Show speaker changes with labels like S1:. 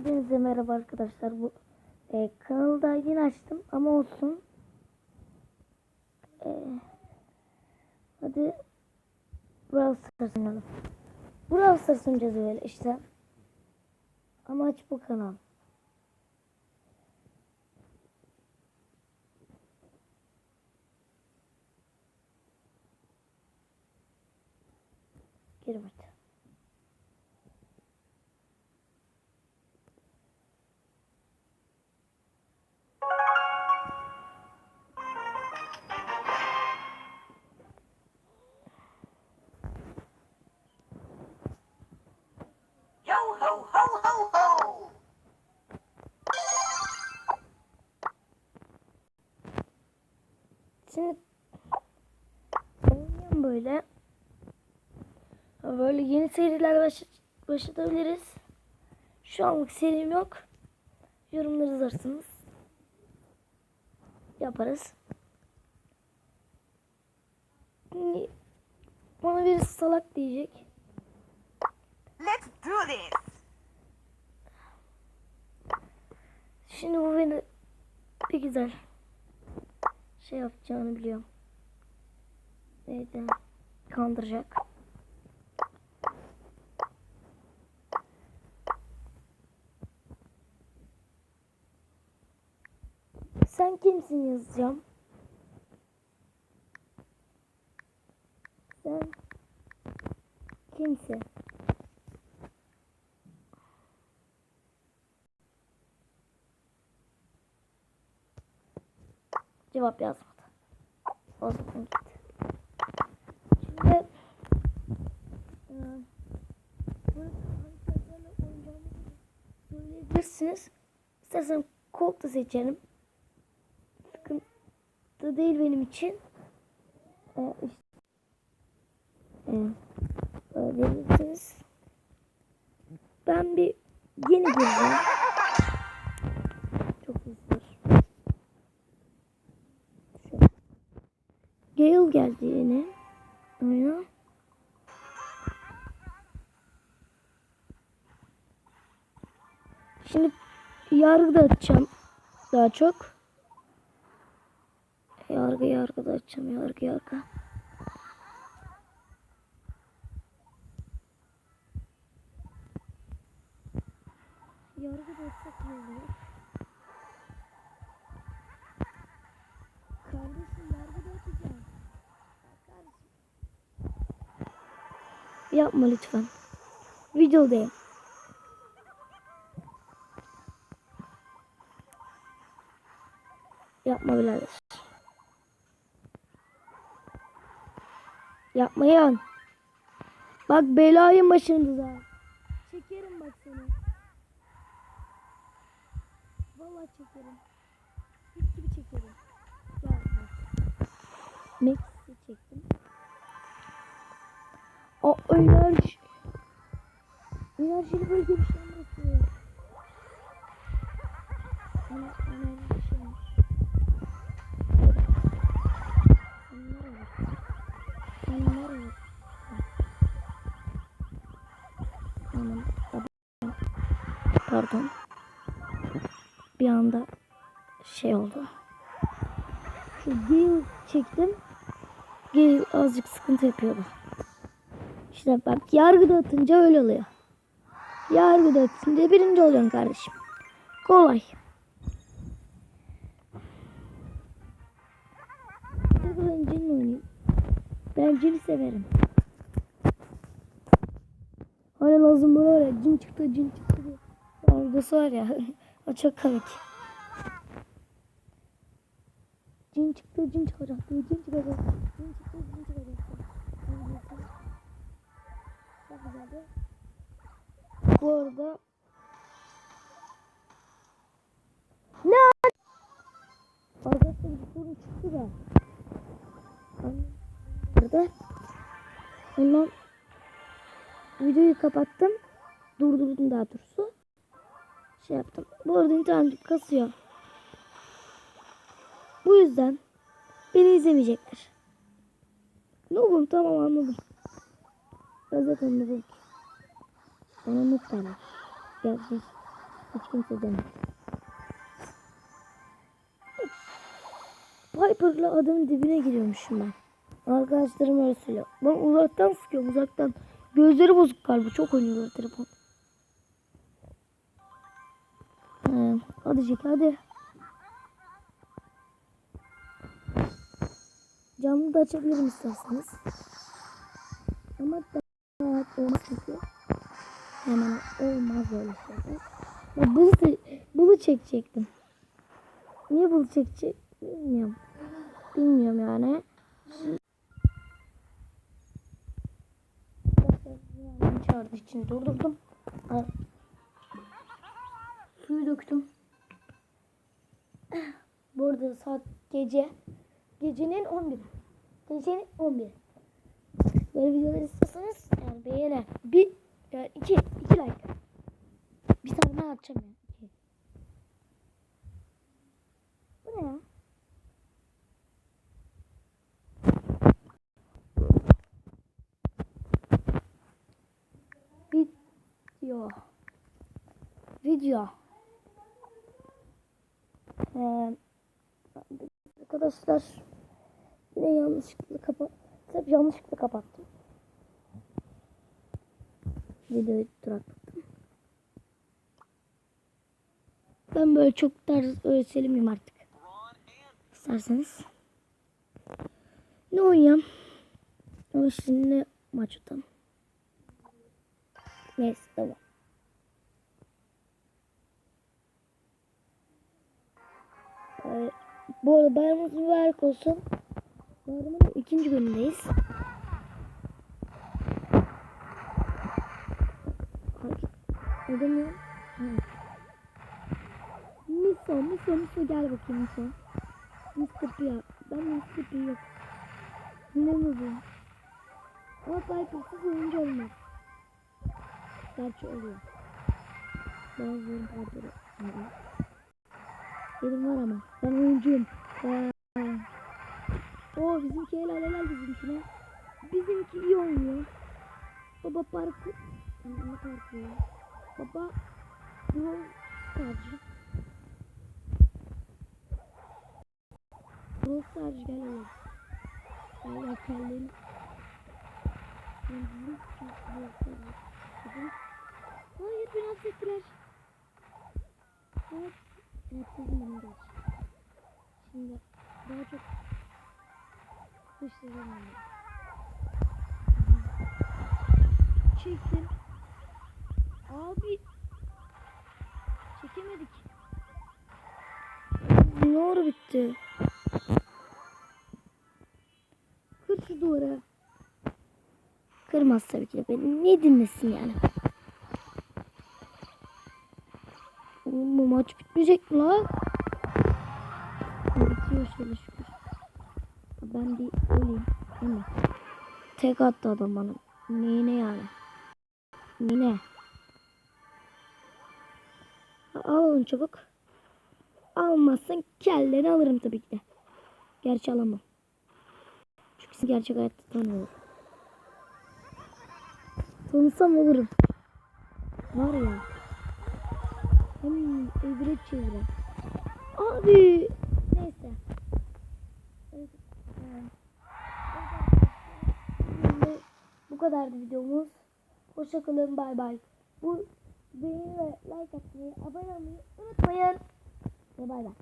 S1: Hepinize merhaba arkadaşlar. Bu e, kanalı da yeni açtım ama olsun. E, hadi Brawl Stars oynayalım. Brawl böyle işte. Amaç bu kanal. Gir Şimdi oynayalım böyle. Böyle yeni seriler baş, başlatabiliriz. Şu anlık serim yok. Yorumları yazarsınız. Yaparız. Şimdi Bana birisi salak diyecek.
S2: Let's do this!
S1: Şimdi bu beni bir güzel şey yapacağını biliyorum. Neydi? Kandıracak. Sen kimsin yazacağım? Sen kimsin? Cevap yazmadı. O zaman git. Şimdi e, söyleyebilirsiniz. İstersen Colt da seçerim. Sıkıntı değil benim için. E, işte, e. Ben bir yeni gireceğim. Geldi yine. Oyuna. Şimdi yargı da açacağım. Daha çok. Yargı yargı da açacağım. Yargı yargı. Yargı da açsak ne olur? Kardeşim yargı da açacağım. Kardeşim. Yapma lütfen. Videodayım. Yapma birader. Yapmayın. Bak belayın başında da. Çekerim bak seni. Vallahi çekerim. Git gibi çekerim. Gel bak. O enerji. Enerjili böyle bir şey anlatıyor. Tabii. Pardon. Bir anda şey oldu. Şu Gale çektim. Gale azıcık sıkıntı yapıyordu. İşte bak yargıda atınca öyle oluyor. Yargıda atınca birinci oluyorsun kardeşim. Kolay. Ben cinle oynayayım. Ben cini severim. Hani lazım bana var ya cin çıktı cin çıktı diye. Var ya o çok komik. Cin çıktı cin çıkacaktı cin çıkacaktı. Cin çıktı cin çıkacaktı. Güzeldi. Bu arada ne? Arkadaşlar bir sorun çıktı da. Burada. Ondan videoyu kapattım. Durdurdum daha doğrusu. Şey yaptım. Bu arada internet kasıyor. Bu yüzden beni izlemeyecekler. Ne oğlum tamam anladım. Ben zaten noobum ki. Bana noob derler. Yazmış. Hiç kimse demedi. Piper'la adamın dibine giriyormuşum ben. Arkadaşlarım öyle söylüyor. Ben uzaktan sıkıyorum uzaktan. Gözleri bozuk galiba. Çok oynuyorlar telefon. Ee, hadi Jack hadi. Camı da açabilirim isterseniz. Ama rahat olmaz çünkü. Hemen olmaz öyle şeyler. Ya bunu, bunu çekecektim. Niye bunu çekecek bilmiyorum. Bilmiyorum yani. Çağırdı için durdurdum. Suyu döktüm. Bu arada saat gece. Gecenin 11'i. Gecenin 11'i. Böyle videolar istiyorsanız yani beğener. Bir, yani iki, iki like. Bir tane daha atacağım yani. İki. Bu ne ya? Video. Video. Ee, arkadaşlar yine yanlışlıkla kapat. Hep yanlışlıkla kapattım. Videoyu duraklattım. Ben böyle çok tarz öyle söylemeyeyim artık. İsterseniz. Ne oynayayım? Ama şimdi maç atalım. Neyse tamam. Ee, bu arada bayramımız mübarek olsun. Bayramın ikinci günündeyiz. Edemiyorum. Ha. Miso, Miso, Miso gel bakayım Miso. Mr. P ya. Ben Mr. P yok. Ne mi bu? Ama Piper'sız oyuncu olmaz. Gerçi oluyor. Bazıları Piper'ı oluyor. Benim var ama. Ben oyuncuyum. Vay. O bizimki helal helal bizimkine. Bizimki iyi oynuyor. Baba parkur. Ne parkur ya? Baba Brawl Stars'cı. Brawl Stars'cı gel oğlum. Ben Stars'cı. Hayır beni affettiler. Evet. Evet bizim benim geç. Şimdi daha çok Kuşlara bağlı. Çektim. Ara bitti? Kır şu duvara. Kırmaz tabii ki de beni. Ne dinlesin yani? Oğlum bu maç bitmeyecek mi la? Bitiyor şöyle şükür. Ben bir öleyim. Değil mi? Tek attı adam bana. Neyine yani? Neyine? Al onu çabuk. Almazsan kellerini alırım tabii ki de. Gerçi alamam. Çünkü gerçek hayatta tanıyorum. Tanısam olurum. Var ya. Hem evire çevire. Abi. Neyse. Evet. Bu kadardı videomuz. Hoşçakalın bay bay. Bu beğeni ve like atmayı, abone olmayı unutmayın. Ve bay bay.